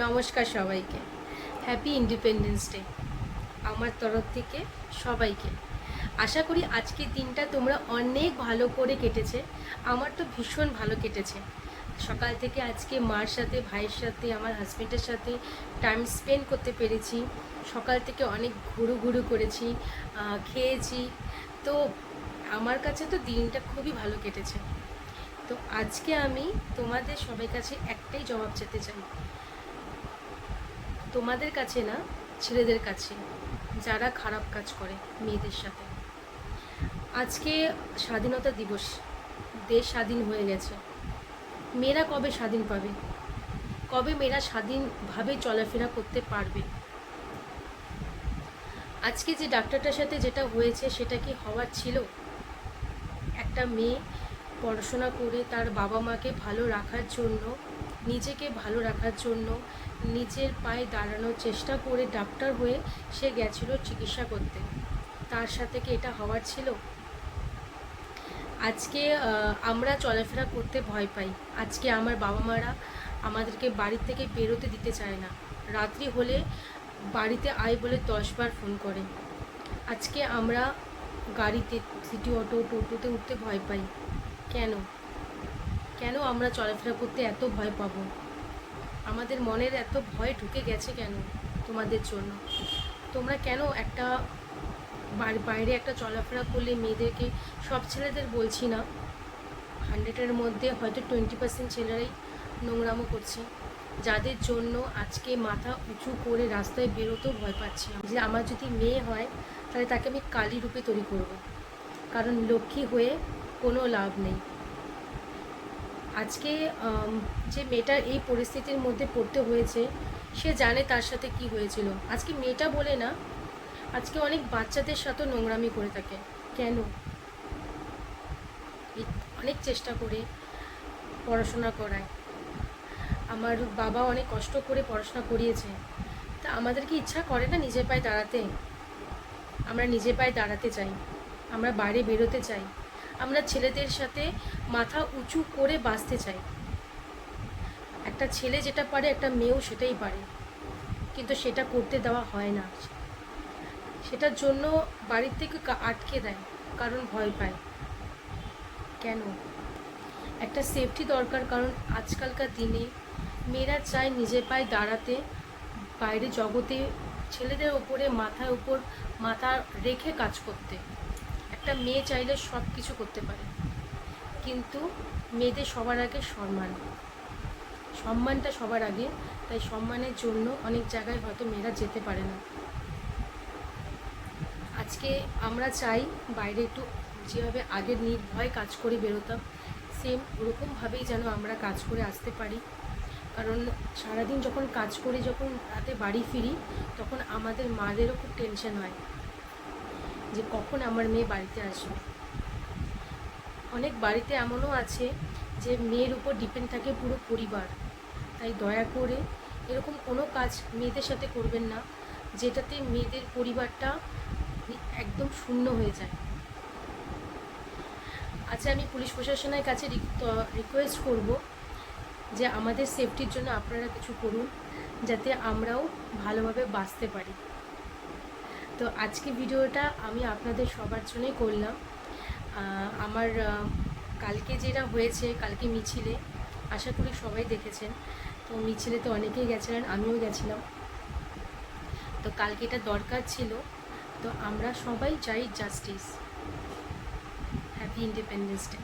নমস্কার সবাইকে। Happy independence day আমার তরফ থেকে সবাইকে। আশা করি আজকের দিনটা তোমরা অনেক ভালো করে কেটেছে। আমার তো ভীষণ ভালো কেটেছে। সকাল থেকে আজকে মার সাথে, ভাইয়ের সাথে, আমার হাজব্যান্ডের সাথে টাইম স্পেন্ড করতে পেরেছি। সকাল থেকে অনেক ঘুরু ঘুরু করেছি খেয়েছি। তো আমার কাছে তো দিনটা খুবই ভালো কেটেছে। তো আজকে আমি তোমাদের সবাই কাছে একটাই জবাব চেতে চাই। তোমাদের কাছে না, ছেলেদের কাছে, যারা খারাপ কাজ করে মেয়েদের সাথে। আজকে স্বাধীনতা দিবস, দেশ স্বাধীন হয়ে গেছে। মেয়েরা কবে স্বাধীন পাবে? কবে মেয়েরা স্বাধীনভাবে চলাফেরা করতে পারবে? আজকে যে ডাক্তারটার সাথে যেটা হয়েছে, সেটা কি হওয়ার ছিল? একটা মেয়ে পড়াশোনা করে তার বাবা মাকে ভালো রাখার জন্য নিজেকে ভালো রাখার জন্য নিজের পায়ে দাঁড়ানোর চেষ্টা করে ডাক্তার হয়ে সে গেছিল চিকিৎসা করতে। তার সাথে কি এটা হওয়ার ছিল? আজকে আমরা চলাফেরা করতে ভয় পাই। আজকে আমার বাবা মারা আমাদেরকে বাড়ি থেকে বেরোতে দিতে চায় না। রাত্রি হলে বাড়িতে আয় বলে দশবার ফোন করে। আজকে আমরা গাড়িতে, সিটি অটো, টোটোতে উঠতে ভয় পাই। কেন? কেন আমরা চলাফেরা করতে এত ভয় পাবো? আমাদের মনের এত ভয় ঢুকে গেছে কেন তোমাদের জন্য? তোমরা কেন একটা বাইরে একটা চলাফেরা করলে মেয়েদেরকে, সব ছেলেদের বলছি না। হান্ড্রেডের মধ্যে হয়তো টোয়েন্টি পার্সেন্ট ছেলেরাই নোংরামো করছে। যাদের জন্য আজকে মাথা উঁচু করে রাস্তায় বেরোতেও ভয় পাচ্ছি যে আমার যদি মেয়ে হয়, তাহলে তাকে আমি কালী রূপে তৈরি করব। কারণ লক্ষ্মী হয়ে কোনো লাভ নেই। আজকে যে মেয়েটার এই পরিস্থিতির মধ্যে পড়তে হয়েছে, সে জানে তার সাথে কি হয়েছিল। আজকে মেয়েটা বলে না, আজকে অনেক বাচ্চাদের সাথেও নোংরামি করে থাকে। কেন? অনেক চেষ্টা করে পড়াশোনা করায়। আমার বাবা অনেক কষ্ট করে পড়াশোনা করিয়েছে। তা আমাদের কি ইচ্ছা করে না নিজের পায়ে দাঁড়াতে? আমরা নিজের পায়ে দাঁড়াতে চাই। আমরা বাইরে বেরোতে চাই। আমরা ছেলেদের সাথে মাথা উঁচু করে বাঁচতে চাই। একটা ছেলে যেটা পারে, একটা মেয়েও সেটাই পারে। কিন্তু সেটা করতে দেওয়া হয় না। সেটার জন্য বাড়ির থেকে আটকে দেয়, কারণ ভয় পায়। কেন? একটা সেফটি দরকার, কারণ আজকালকার দিনে মেয়েরা চায় নিজের পায়ে দাঁড়াতে, বাইরে জগতে, ছেলেদের ওপরে, মাথার উপর মাথা রেখে কাজ করতে। একটা মেয়ে চাইলে সব কিছু করতে পারে। কিন্তু মেয়েদের সবার আগে সম্মান। সম্মানটা সবার আগে, তাই সম্মানের জন্য অনেক জায়গায় হয়তো মেয়েরা যেতে পারে না। আজকে আমরা চাই বাইরে একটু যেভাবে আগের নির্ভয় কাজ করে বেরোতাম, সেম ওরকমভাবেই যেন আমরা কাজ করে আসতে পারি। কারণ সারাদিন যখন কাজ করে, যখন রাতে বাড়ি ফিরি, তখন আমাদের মাদেরও খুব টেনশন হয়। যে কখন আমার মেয়ে বাড়িতে আসবে। অনেক বাড়িতে এমনও আছে যে মেয়ের উপর ডিপেন্ড থাকে পুরো পরিবার। তাই দয়া করে এরকম কোনো কাজ মেয়েদের সাথে করবেন না, যেটাতে মেয়েদের পরিবারটা একদম শূন্য হয়ে যায়। আচ্ছা আমি পুলিশ প্রশাসনের কাছে রিকোয়েস্ট করব যে আমাদের সেফটির জন্য আপনারা কিছু করুন, যাতে আমরাও ভালোভাবে বাঁচতে পারি। তো আজকে ভিডিওটা আমি আপনাদের সবার জন্যই করলাম। আমার কালকে যেটা হয়েছে, কালকে মিছিলে, আশা করি সবাই দেখেছেন। তো মিছিলে তো অনেকেই গেছিলেন, আমিও গেছিলাম। তো কালকে এটা দরকার ছিল। তো আমরা সবাই চাই জাস্টিস হ্যাপি ইন্ডিপেন্ডেন্স ডে